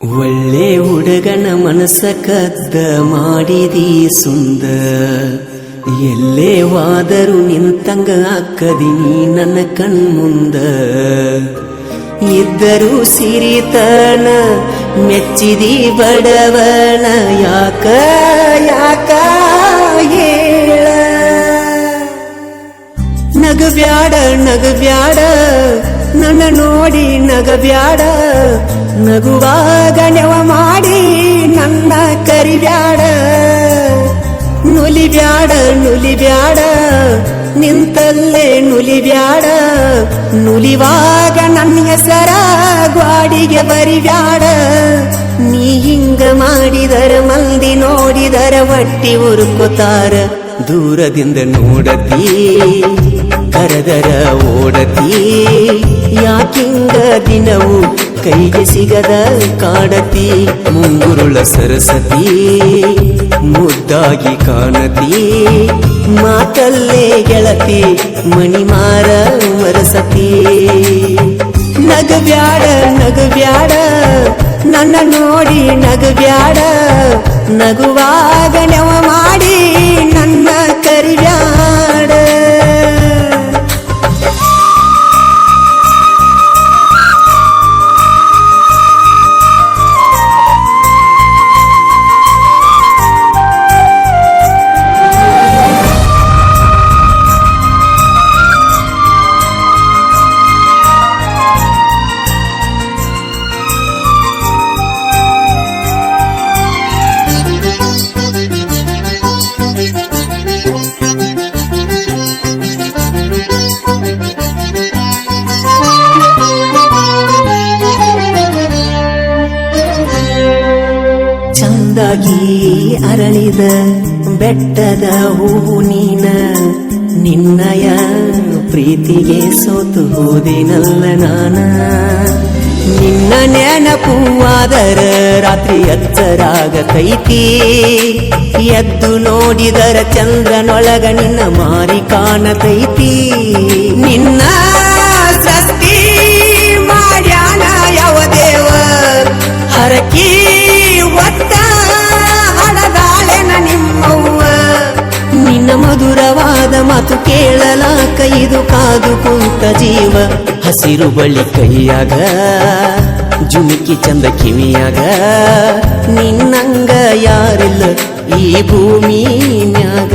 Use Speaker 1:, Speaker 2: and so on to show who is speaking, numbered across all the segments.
Speaker 1: ಒಳ್ಳೆ ಹುಡುಗನ ಮನಸ್ಸ ಕದ್ದ ಮಾಡಿದಿ ಸುಂದ ಎಲ್ಲೇ ವಾದರು ನಿಂತಂಗ ಅಕ್ಕದಿ ನನ್ನ ಕಣ್ಮುಂದ ಇದ್ದರೂ ಸಿರಿತನ ಮೆಚ್ಚಿದಿ ಬಡವನ, ಯಾಕ ಯಾಕ? ನಗಬ್ಯಾಡ ನಗವ್ಯಾಡ. ನನ್ನ ನೋಡಿ ನಗವ್ಯಾಡ. ನಗುವಾಗ ನೆವ ಮಾಡಿ ನನ್ನ ಕರಿಬ್ಯಾಡ ನುಲಿಬ್ಯಾಡ ನುಲಿಬ್ಯಾಡ ನಿಂತಲ್ಲೇ ನುಲಿಬ್ಯಾಡ ನುಲಿವಾಗ ನನ್ನ ಹೆಸರ ಗ್ವಾಡಿಗೆ ಬರಿಬ್ಯಾಡ ನೀ ಹಿಂಗ ಮಾಡಿದರ ಮಂದಿ ನೋಡಿದರ, ಒಟ್ಟಿ ಉರುಕುತ್ತಾರ ದೂರದಿಂದ ನೋಡತಿ. ಕರೆದರ ಓಡತಿ. ಯಾಕಿಂಗ ದಿನವು ಕೈಗೆ ಸಿಗದ ಕಾಡತಿ. ಮುಂಗುರುಳ ಸರಸತಿ, ಮುದ್ದಾಗಿ ಕಾಣತಿ. ಮಾತಲ್ಲೇ ಗೆಳತಿ ಮಣಿಮಾರ ಮರಸತಿ. ನಗಬ್ಯಾಡ ನಗಬ್ಯಾಡ ನನ್ನ ನೋಡಿ ನಗಬ್ಯಾಡ ನಗುವಾಗ ನೆವ ಮಾಡಿ ಚಂದಾಗಿ ಅರಳಿದ ಬೆಟ್ಟದ ಹೂವು ನೀನ. ನಿನ್ನಯ ಪ್ರೀತಿಗೆ ಸೋತು ಹೋದಿನಲ್ಲ ನಾನ. ನಿನ್ನ ನೆನಪುವಾದರ ರಾತ್ರಿ ಕೈತಿ ಎದ್ದು ನೋಡಿದರ ಚಂದ್ರನೊಳಗ ನಿನ್ನ ಮಾರಿ ಕಾಣತೈತಿ. ನಿನ್ನ ಇದು ಕಾದು ಕುಂತ ಜೀವ. ಹಸಿರು ಬಳಿ ಕೈಯಾಗ ಜುಮಿಕಿ ಚಂದ ಕಿವಿಯಾಗ. ನಿನ್ನಂಗ ಯಾರಿಲ್ಲ ಈ ಭೂಮಿ ಮ್ಯಾಗ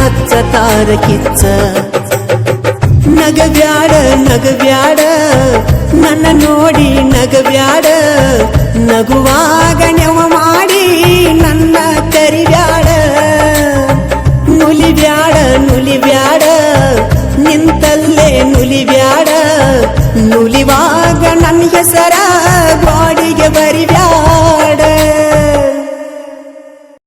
Speaker 1: ಹಚ್ಚ ತಾರ ಕಿಚ್ಚ. ನಗಬ್ಯಾಡ ನಗಬ್ಯಾಡ ನನ್ನ ನೋಡಿ ನಗಬ್ಯಾಡ ನಗುವಾಗ ನೆವ ಮಾಡಿ ನನ್ನ ಕರಿಬ್ಯಾಡ ನುಲಿಬ್ಯಾಡ ನುಲಿಬ್ಯಾಡ ನಿಂತಲ್ಲೇ ನುಲಿಬ್ಯಾಡ ನುಲಿವಾಗ ನನ್ನ ಹೆಸರ ಬಾಡಿಗೆ ಬರಿಬ್ಯಾಡ